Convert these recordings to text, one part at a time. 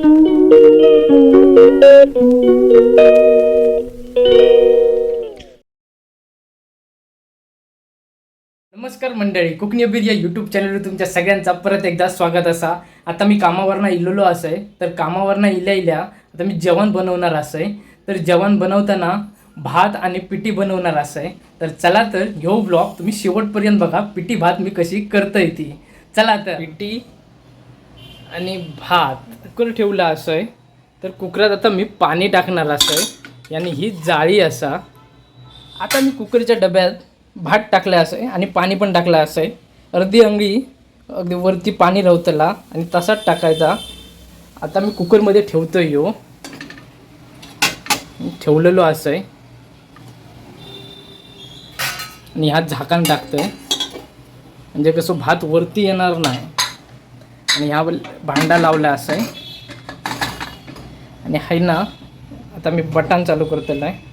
नमस्कार मंडळी कोकणी अबीर या यूट्यूब चॅनलवर तुमच्या सगळ्यांचा परत एकदा स्वागत असा. आता मी कामावरनं इलेलो असं आहे तर कामावरनं इल्या इल्या आता मी जेवण बनवणार असं. आहे तर जेवण बनवताना भात आणि पिठी बनवणार असं. आहे तर चला तर ह्यो ब्लॉग तुम्ही शेवटपर्यंत बघा पिठी भात मी कशी करता येते चला तर. पिठी आणि भात. कुकर ठेवला असं आहे तर कुकरात आता मी पाणी टाकणार असं आहे याने ही जाळी असा. आता मी कुकरच्या डब्यात भात टाकलं असं आहे आणि पाणी पण टाकलं असं आहे अर्धी अंगळी अगदी वरती पाणी रवतला आणि तसाच टाकायचा. आता मी कुकरमध्ये ठेवतो यो. ठेवलेलो असं आहे आणि ह्यात झाकण टाकतोय. म्हणजे कसं भात वरती येणार नाही. आणि ह्या भांडा लावला असं आहे. आणि हाय ना आता मी बटन चालू करतेलं आहे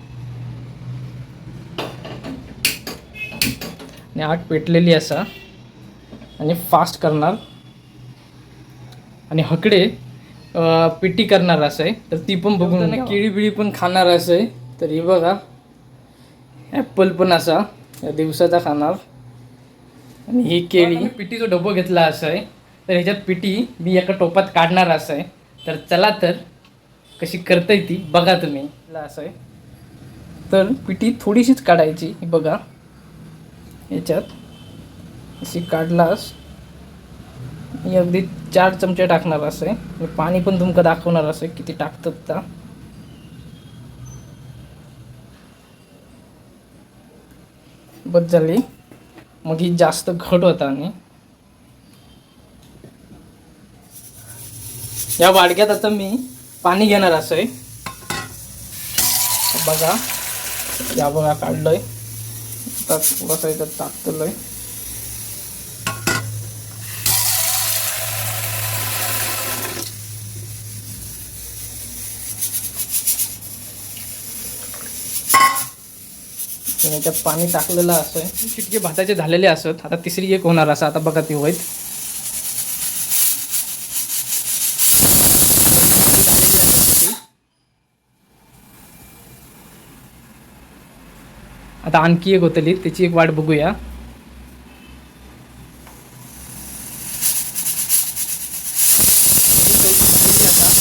आणि आग पेटलेली असा. आणि फास्ट करणार. आणि हकडे पिटी करणार असं आहे. तर ती पण बघून. केळी बिळी पण खाणार असं आहे. तर हे बघा. ॲपल पण असा. या दिवसाचा खाणार. आणि ही केळी. पिटीचा डबो घेतला असं आहे. तर ह्याच्यात पिटी मी एका टोपात काढणार असं आहे. तर चला तर कशी करताय ती बघा तुम्ही. असं आहे. तर पिटी थोडीशीच काढायची ही बघा. याच्यात अशी काढलास. मी अगदी चार चमचे टाकणार असं आहे. पाणी पण तुमका दाखवणार असे किती टाकतात का बस झाली. मग ही जास्त घट होता आणि या वाडग्यात आता मी पाणी घेणार असं आहे. बघा या बघा काढलंय. आता थोडासा इथं टाकतलोय आणि याच्यात पाणी टाकलेलं असं चिटके भाताचे झालेले असत. आता तिसरी एक होणार असं. आता बघा ती वाईट आता आणखी एक होतली त्याची एक वाट बघूया.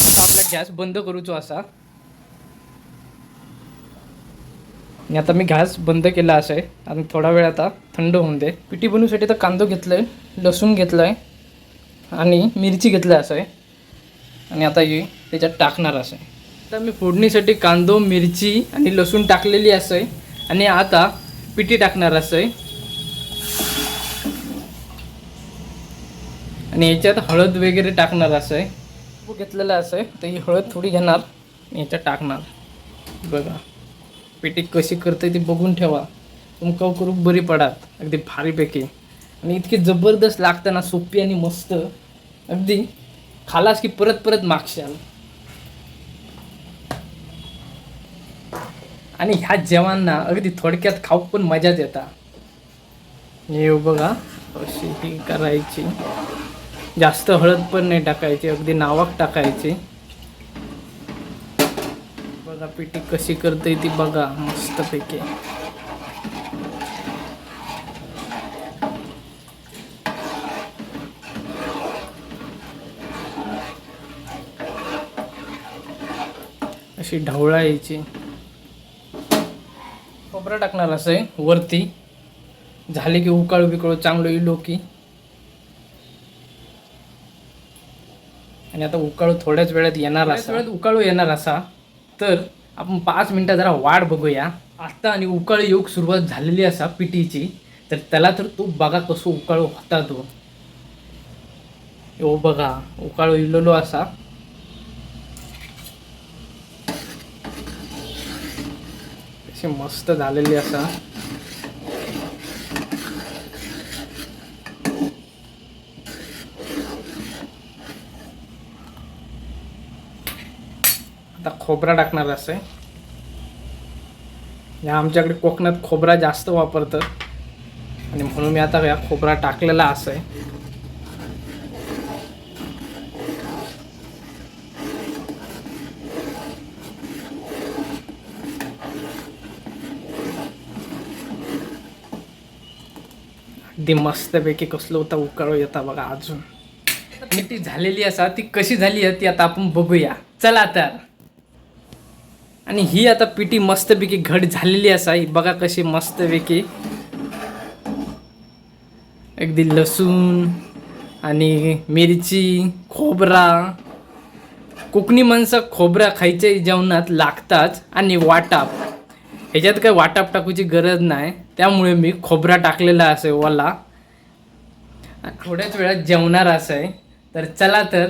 आता आपला गॅस बंद करूचो असा. आणि आता मी गॅस बंद केला असं आहे. आणि थोडा वेळ आता थंड होऊन दे. पिठी बनवूसाठी तर कांदो घेतलाय लसूण घेतलाय आणि मिरची घेतलं असं आहे. आणि आता हे त्याच्यात टाकणार असं आहे. आता मी फोडणीसाठी कांदो मिरची आणि लसूण टाकलेली असं आहे. आणि आता पिठी टाकणार असं आहे. आणि याच्यात हळद वगैरे टाकणार असं आहे. घेतलेलं असं आहे तर ही हळद थोडी घेणार आणि याच्यात टाकणार. बघा पिठी कशी करते ती बघून ठेवा. तुमका करू बरी पडात अगदी भारीपैकी. आणि इतकी जबरदस्त लागतं ना सोपी आणि मस्त. अगदी खालास की परत परत मागशाल. आणि ह्या जेवणांना अगदी थोडक्यात खाऊ पण मजाच येता हे बघा अशी ही करायची. जास्त हळद पण नाही टाकायची अगदी नावाक टाकायची. बघा पिठी कशी करते ती बघा मस्तपैकी. अशी ढवळायची. खोबरं टाकणार असं आहे वरती. झाले की उकाळू बिकळू चांगलं इलो की आणि आता उकाळू थोड्याच वेळात येणार असा. वेळात उकाळू येणार असा. तर आपण पाच मिनटं जरा वाट बघूया. आता आणि उकाळू येऊक सुरुवात झालेली असा पिटीची. तर त्याला तर तो बघा कसं उकाळू होता तो. यो बघा उकाळू इलेलो असा. अशी मस्त झालेली असा आता खोबरा टाकणार असं. आहे या आमच्याकडे कोकणात खोबरा जास्त वापरतात. आणि म्हणून मी आता या खोबरा टाकलेला असं आहे. अगदी मस्तपैकी कसलो होता उकाळो येता बघा अजून. आणि ती झालेली असा ती कशी झाली आहे ती आता आपण बघूया. चला तर. आणि ही आता पिटी मस्तपैकी घट झालेली असा ही बघा कशी मस्तपैकी. अगदी लसूण आणि मिरची खोबरा. कोकणी माणसं खोबरा खायच्या जेवणात लागतात आणि वाटाप ह्याच्यात काही वाटाप टाकूची गरज नाही. त्यामुळे मी खोबरा टाकलेला असे वाला थोड्याच वेळात जेवणार असं. आहे तर चला तर.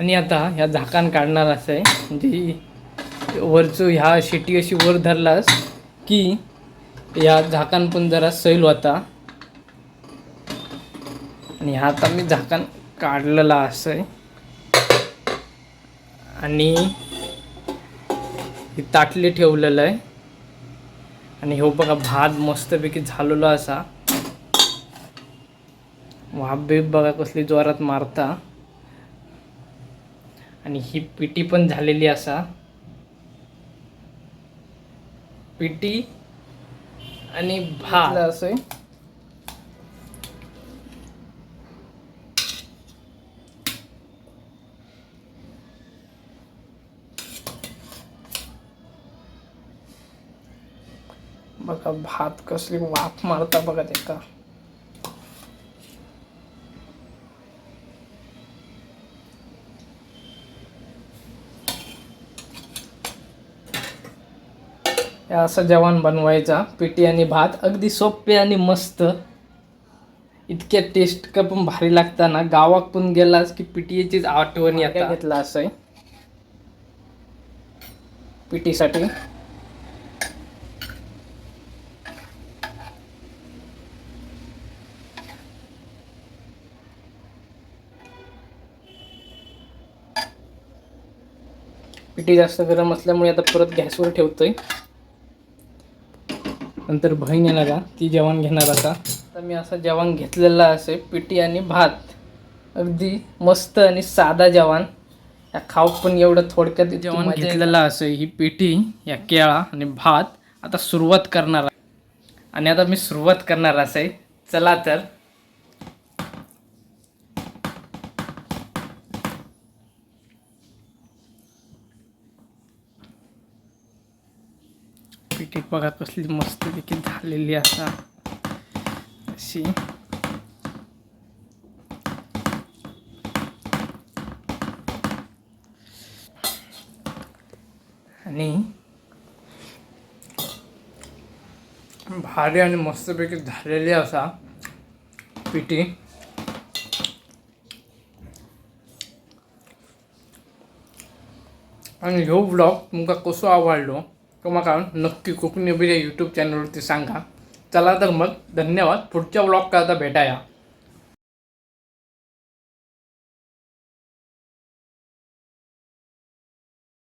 आणि आता ह्या झाकण काढणार असं. आहे म्हणजे वरचं ह्या शेटी अशी वर धरलास की या झाकण पण जरा सैल होता. आणि ह्या आता मी झाकण काढलेला असं. आहे आणि हे ताटली ठेवलेलं आहे. आणि हो बघा भात मस्तपैकी झालेलो असा. वाप बीप बघा कसली जोरात मारता. आणि ही पिटी पण झालेली असा. पिटी आणि भात. असं बघा भात कसली वाफ मारता बघा ते का हे असं जेवण बनवायचा पिठी आणि भात अगदी सोपे आणि मस्त. इतक्या टेस्ट का पण भारी लागता ना गावात पण गेलास की पिठीचीच आठवण येता. घेतला असं पिठीसाठी पिठी जास्त गरम असल्यामुळे आता परत गॅसवर ठेवतोय. नंतर बहीण येणार का ती जेवण घेणार आता. तर मी असं जेवण घेतलेलं असे पिठी आणि भात. अगदी मस्त आणि साधा जेवण. या खाऊ पण एवढं थोडक्यात जेवण घेतलेलं असं ही पिठी या केळा आणि भात. आता सुरुवात करणार आहे. आणि आता मी सुरुवात करणार असे चला तर. पिठी बघा कसली मस्त देखील झालेली असा अशी. आणि भारी आणि मस्तपैकी झालेली असा पिठी. आणि ह्यो ब्लॉग तुमका कसो आवडलो? तो म्हाका नक्की कोकणी बिर्या यूट्यूब चॅनलवरती सांगा. चला तर मग धन्यवाद. पुढच्या ब्लॉग करता भेटाया.